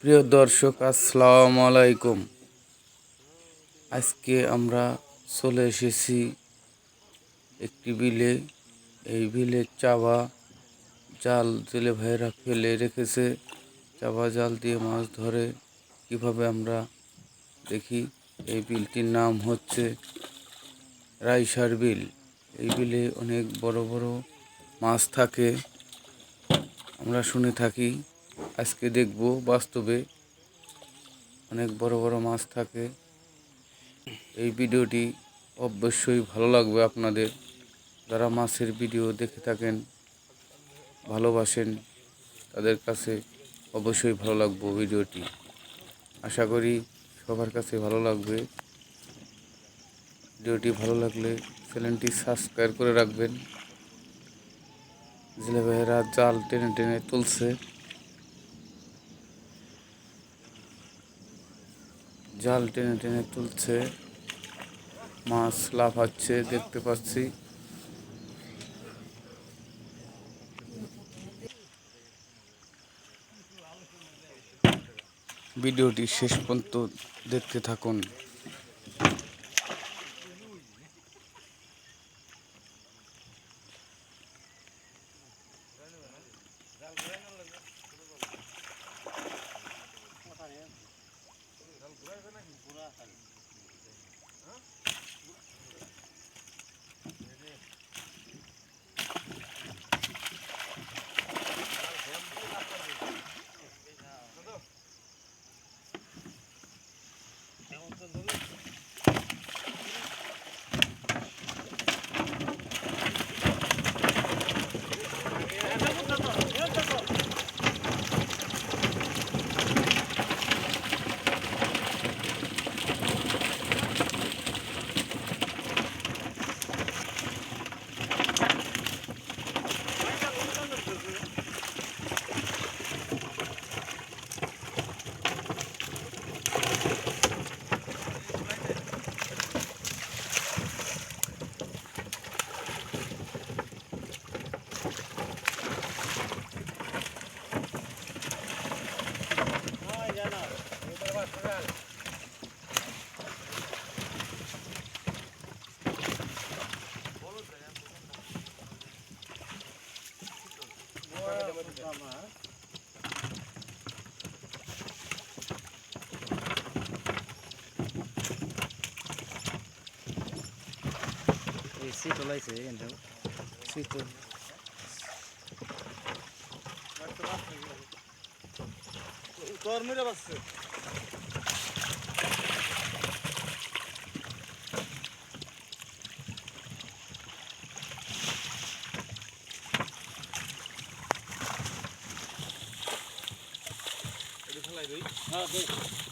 প্রিয় দর্শক, আসসালাম আলাইকুম। আজকে আমরা চলে এসেছি একটি বিলে। এই বিলে চাবা জাল জেলে ভাইয়েরা ফেলে রেখেছে। চাবা জাল দিয়ে মাছ ধরে কীভাবে আমরা দেখি এই বিলটির নাম হচ্ছে রাইসার বিল। এই বিলে অনেক বড় বড় মাছ থাকে, আমরা শুনে থাকি, আজকে দেখব বাস্তবে অনেক বড় বড় মাছ থাকে। এই ভিডিওটি অবশ্যই ভালো লাগবে আপনাদের। যারা মাছের ভিডিও দেখে থাকেন, ভালোবাসেন, তাদের কাছে অবশ্যই ভালো লাগবে ভিডিওটি। আশা করি সবার কাছে ভালো লাগবে। ভিডিওটি ভালো লাগলে চ্যানেলটি সাবস্ক্রাইব করে রাখবেন। জেলে ভাইয়েরা জাল টেনে টেনে তুলছে। জাল টেনে টেনে তুলছে। মাছ লাফাচ্ছে, দেখতে পাচ্ছি। ভিডিওটি শেষ পর্যন্ত দেখতে থাকুন। এই সিট ওলাইছে কিন্তু সিট কর্মীরা বাসছে খালি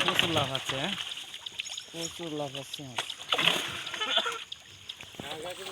প্রচুর লাভ আছে হ্যাঁ? প্রচুর লাভ আছে।